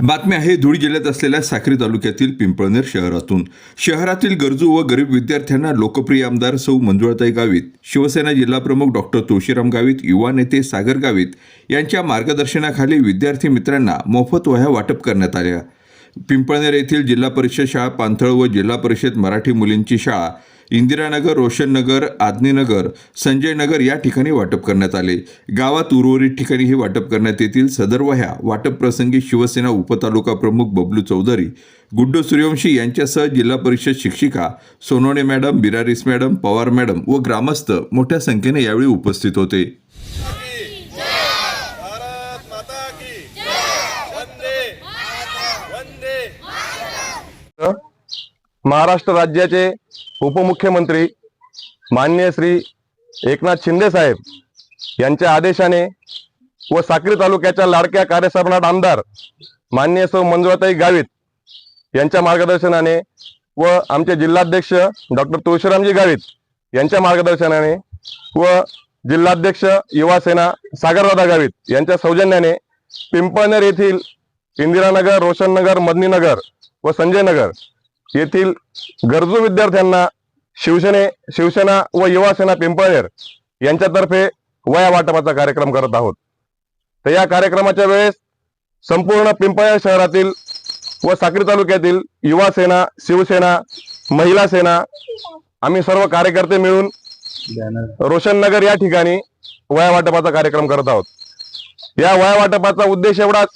बातमी आहे धुळे जिल्ह्यात असलेल्या साक्री तालुक्यातील पिंपळनेर शहरातून. शहरातील गरजू व गरीब विद्यार्थ्यांना लोकप्रिय आमदार सौ मंजुळताई गावित शिवसेना जिल्हाप्रमुख डॉक्टर तुळशीराम गावित युवा नेते सागर गावित यांच्या मार्गदर्शनाखाली विद्यार्थी मित्रांना मोफत वह्या वाटप करण्यात आल्या. पिंपळनेर येथील जिल्हा परिषद शाळा पांथळ व जिल्हा परिषद मराठी मुलींची शाळा इंदिरानगर रोशननगर आदनीनगर संजय नगर या ठिकाणी वाटप करण्यात आले. गावात उर्वरित ठिकाणी हे वाटप करण्यात येतील. सदर वह्या वाटप प्रसंगी शिवसेना उपतालुका प्रमुख बबलू चौधरी गुड्डू सूर्यवंशी यांच्यासह जिल्हा परिषद शिक्षिका Sonone madam Biraris madam Pawar madam व ग्रामस्थ मोठ्या संख्येने यावेळी उपस्थित होते. महाराष्ट्र राज्याचे उपमुख्यमंत्री माननीय श्री एकनाथ शिंदे साहेब यांच्या आदेशाने व साक्री तालुक्याच्या लाडक्या कार्यसम्राट आमदार माननीय सौ मंजुळाताई गावित यांच्या मार्गदर्शनाने व आमचे जिल्हाध्यक्ष डॉक्टर तुळशीरामजी गावित यांच्या मार्गदर्शनाने व जिल्हाध्यक्ष युवासेना सागरवादा सागरदादा गावित यांच्या सौजन्याने पिंपळनेर येथील इंदिरानगर रोशननगर मदनीनगर व संजयनगर येथील गरजू विद्यार्थ्यांना शिवसेने शिवसेना व युवासेना पिंपळनेर यांच्यातर्फे वया वाटपाचा कार्यक्रम करत आहोत. तर या कार्यक्रमाच्या वेळेस संपूर्ण पिंपळनेर शहरातील व साक्री तालुक्यातील युवा सेना शिवसेना महिला सेना आम्ही सर्व कार्यकर्ते मिळून रोशननगर या ठिकाणी वया वाटपाचा कार्यक्रम करत आहोत. या वया वाटपाचा उद्देश एवढाच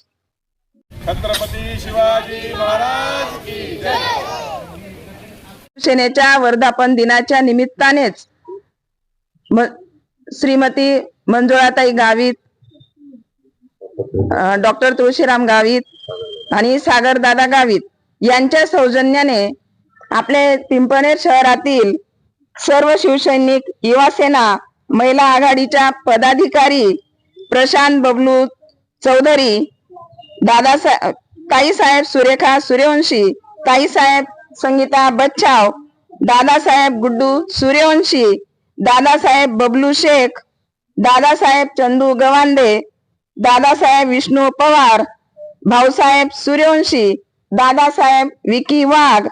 छत्रपती शिवाजी महाराज की सेनेच्या वर्धापन दिनाच्या निमित्तानेच श्रीमती मंजुळाताई गावित डॉक्टर तुळशीराम गावित आणि सागर दादा गावित यांच्या सौजन्याने आपले पिंपणेर शहरातील सर्व शिवसैनिक युवा सेना महिला आघाडीच्या पदाधिकारी प्रशांत बबलू चौधरी दादासाहेब ताईसाहेब सुरेखा सूर्यवंशी ताईसाहेब संगीता बच्चाव दादासाहेब गुड्डू सूर्यवंशी दादासाहेब बबलू शेख दादासाहेब चंदू गवांडे दादासाहेब विष्णू पवार भाऊसाहेब सूर्यवंशी दादासाहेब विकी वाघ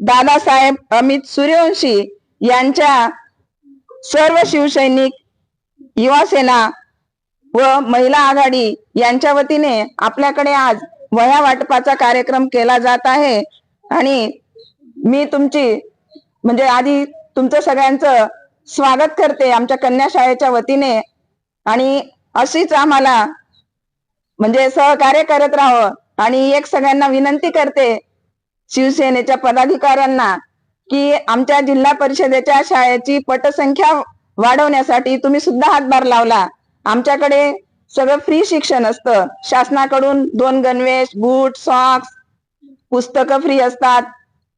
दादासाहेब अमित सूर्यवंशी यांच्या सर्व शिवसैनिक युवा सेना व महिला आघाडी यांच्या वतीने आपल्याकडे आज वह्या वाटपाचा कार्यक्रम केला जात आहे. आणि मी तुमची म्हणजे आधी तुमचं सगळ्यांचं स्वागत करते आमच्या कन्या शाळेच्या वतीने. आणि अशीच आम्हाला म्हणजे सहकार्य करत राहावं. आणि एक सगळ्यांना विनंती करते शिवसेनेच्या पदाधिकाऱ्यांना की आमच्या जिल्हा परिषदेच्या शाळेची पटसंख्या वाढवण्यासाठी तुम्ही सुद्धा हातभार लावला. आमच्याकडे सगळं फ्री शिक्षण असतं. शासनाकडून दोन गणवेश बूट सॉक्स पुस्तकं फ्री असतात.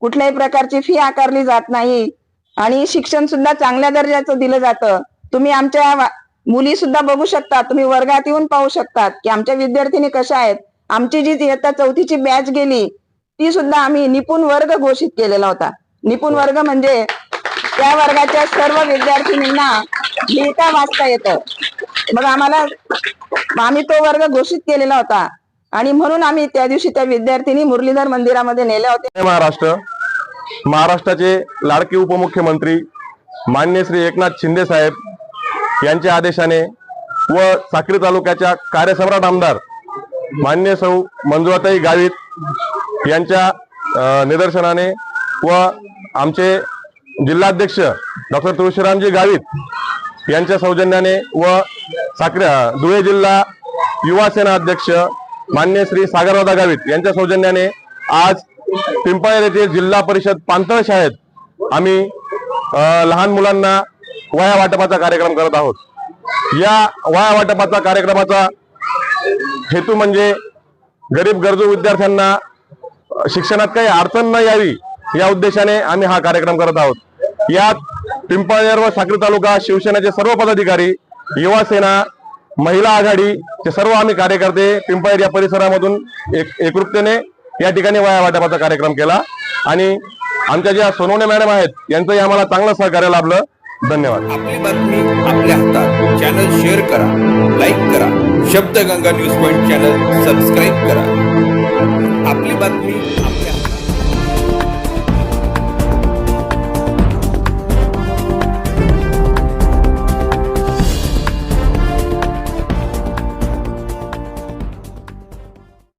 कुठल्याही प्रकारची फी आकारली जात नाही. आणि शिक्षण सुद्धा चांगल्या दर्जाचं दिलं जातं. तुम्ही आमच्या मुली सुद्धा बघू शकता. तुम्ही वर्गात येऊन पाहू शकतात की आमच्या विद्यार्थिनी कशा आहेत. आमची जी इयत्ता चौथीची बॅच गेली ती सुद्धा आम्ही निपुण वर्ग घोषित केलेला होता. निपुण वर्ग म्हणजे त्या वर्गाच्या सर्व विद्यार्थिनींना लिहिता वाचता येतं. मग आम्हाला आम्ही तो वर्ग घोषित केलेला होता. आणि म्हणून आम्ही त्या दिवशी त्या विद्यार्थिनी मुरलीधर मंदिरामध्ये नेल्या होत्या. महाराष्ट्र. महाराष्ट्राचे लाडके उपमुख्यमंत्री मान्य श्री एकनाथ शिंदे साहेब यांच्या आदेशाने व साक्री तालुक्याच्या कार्यसम्राट आमदार मान्य सौ मंजुळाताई गावित यांच्या निदर्शनाने व आमचे जिल्हाध्यक्ष डॉक्टर तुळशीरामजी गावित यांच्या सौजन्याने व साक्री धुळे जिल्हा युवा सेना अध्यक्ष मान्य श्री सागरदादा गावित यांच्या सौजन्याने आज पिंपळेर येथे जिल्हा परिषद पांतळ शाळेत आम्ही लहान मुलांना वया वाटपाचा कार्यक्रम करत आहोत. या वया वाटपाचा कार्यक्रमाचा हेतू म्हणजे गरीब गरजू विद्यार्थ्यांना शिक्षणात काही अडचण न यावी या उद्देशाने आम्ही हा कार्यक्रम करत आहोत. यात पिंपळनेर व साक्री तालुका शिवसेनेचे सर्व पदाधिकारी युवा सेना महिला आघाडी ते सर्व आम्ही कार्यकर्ते पिंपळेर या परिसरामधून एक एकरूपतेने या ठिकाणी वया वाटपाचा कार्यक्रम केला. आणि आमच्या ज्या सोनवणे मॅडम आहेत यांचंही आम्हाला चांगलं सहकार्य लाभलं. धन्यवाद. आपली बातमी आपल्या हातात. चॅनल शेअर करा लाईक करा. Shabdganga news point channel subscribe करा. आपली बातमी आपल्या